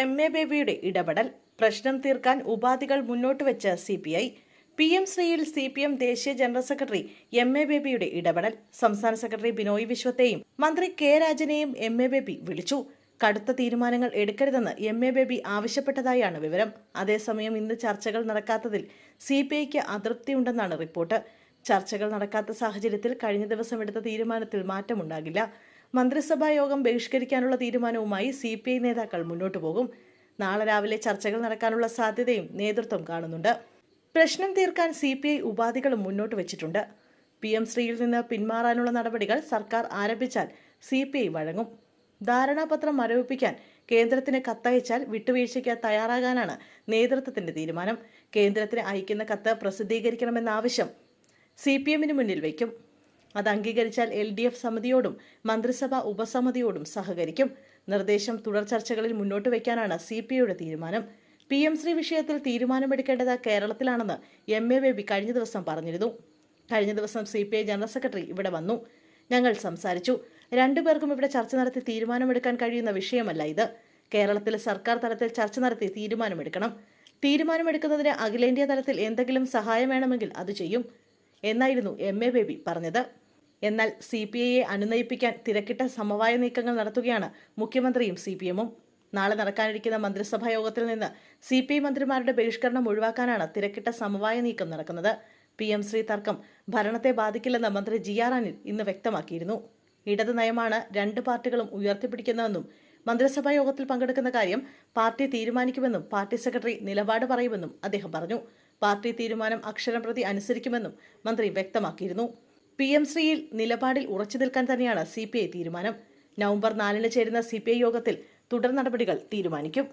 M A ബേബിയുടെ ഇടപെടൽ പ്രശ്നം തീർക്കാൻ ഉപാധികൾ മുന്നോട്ട് വെച്ച C P I P M ശ്രീയിൽ C P M ദേശീയ ജനറൽ സെക്രട്ടറി എം എ ബേബിയുടെ ഇടപെടൽ സംസ്ഥാന സെക്രട്ടറി ബിനോയ് വിശ്വത്തെയും മന്ത്രി കെ രാജനെയും എം എ ബേബി വിളിച്ചു. കടുത്ത തീരുമാനങ്ങൾ എടുക്കരുതെന്ന് എം എ ബേബി ആവശ്യപ്പെട്ടതായാണ് വിവരം. അതേസമയം ഇന്ന് ചർച്ചകൾ നടക്കാത്തതിൽ സി പി ഐക്ക് അതൃപ്തിയുണ്ടെന്നാണ് റിപ്പോർട്ട്. ചർച്ചകൾ നടക്കാത്ത സാഹചര്യത്തിൽ കഴിഞ്ഞ ദിവസം എടുത്ത തീരുമാനത്തിൽ മാറ്റമുണ്ടാകില്ല. മന്ത്രിസഭാ യോഗം ബഹിഷ്കരിക്കാനുള്ള തീരുമാനവുമായി സി പി ഐ നേതാക്കൾ മുന്നോട്ടു പോകും. നാളെ രാവിലെ ചർച്ചകൾ നടക്കാനുള്ള സാധ്യതയും നേതൃത്വം കാണുന്നുണ്ട്. പ്രശ്നം തീർക്കാൻ സി പി ഐ ഉപാധികളും മുന്നോട്ട് വെച്ചിട്ടുണ്ട്. പി എം ശ്രീയിൽ നിന്ന് പിന്മാറാനുള്ള നടപടികൾ സർക്കാർ ആരംഭിച്ചാൽ സി പി ഐ വഴങ്ങും. ധാരണാപത്രം മരവിപ്പിക്കാൻ കേന്ദ്രത്തിന് കത്തയച്ചാൽ വിട്ടുവീഴ്ചയ്ക്ക് തയ്യാറാകാനാണ് നേതൃത്വത്തിന്റെ തീരുമാനം. കേന്ദ്രത്തിന് അയക്കുന്ന കത്ത് പ്രസിദ്ധീകരിക്കണമെന്ന ആവശ്യം സി പി എമ്മിന് മുന്നിൽ വയ്ക്കും. അത് അംഗീകരിച്ചാൽ എൽ ഡി എഫ് സമിതിയോടും മന്ത്രിസഭാ ഉപസമിതിയോടും സഹകരിക്കും. നിർദ്ദേശം തുടർ ചർച്ചകളിൽ മുന്നോട്ട് വയ്ക്കാനാണ് സി പി ഐയുടെ തീരുമാനം. പി എം ശ്രീ വിഷയത്തിൽ തീരുമാനമെടുക്കേണ്ടത് കേരളത്തിലാണെന്ന് എം എ ബേബി കഴിഞ്ഞ ദിവസം പറഞ്ഞിരുന്നു. കഴിഞ്ഞ ദിവസം C P I general secretary ഇവിടെ വന്നു. ഞങ്ങൾ സംസാരിച്ചു. രണ്ടുപേർക്കും ഇവിടെ ചർച്ച നടത്തി തീരുമാനമെടുക്കാൻ കഴിയുന്ന വിഷയമല്ല ഇത്. കേരളത്തിൽ സർക്കാർ തലത്തിൽ ചർച്ച നടത്തി തീരുമാനമെടുക്കണം. തീരുമാനമെടുക്കുന്നതിന് അഖിലേന്ത്യാ തലത്തിൽ എന്തെങ്കിലും സഹായം വേണമെങ്കിൽ അത് ചെയ്യും എന്നായിരുന്നു എം എ ബേബി പറഞ്ഞത്. എന്നാൽ സി പി ഐയെ അനുനയിപ്പിക്കാൻ തിരക്കിട്ട സമവായ നീക്കങ്ങൾ നടത്തുകയാണ് മുഖ്യമന്ത്രിയും സി പി എമ്മും. നാളെ നടക്കാനിരിക്കുന്ന മന്ത്രിസഭാ യോഗത്തിൽ നിന്ന് സി പി ഐ മന്ത്രിമാരുടെ ബഹിഷ്കരണം ഒഴിവാക്കാനാണ് തിരക്കിട്ട സമവായ നീക്കം നടക്കുന്നത്. പി എം ശ്രീ തർക്കം ഭരണത്തെ ബാധിക്കില്ലെന്ന് മന്ത്രി ജി ആർ അനിൽ ഇന്ന് വ്യക്തമാക്കിയിരുന്നു. ഇടത് നയമാണ് രണ്ട് പാർട്ടികളും ഉയർത്തിപ്പിടിക്കുന്നതെന്നും മന്ത്രിസഭാ യോഗത്തിൽ പങ്കെടുക്കുന്ന കാര്യം പാർട്ടി തീരുമാനിക്കുമെന്നും പാർട്ടി സെക്രട്ടറി നിലപാട് പറയുമെന്നും അദ്ദേഹം പറഞ്ഞു. പാർട്ടി തീരുമാനം അക്ഷരം പ്രതി അനുസരിക്കുമെന്നും മന്ത്രി വ്യക്തമാക്കിയിരുന്നു. പി എം ശ്രീയിൽ നിലപാടിൽ ഉറച്ചു നിൽക്കാൻ തന്നെയാണ് സി തീരുമാനം. നവംബർ നാലിന് ചേരുന്ന സി യോഗത്തിൽ തുടർ നടപടികൾ തീരുമാനിക്കും.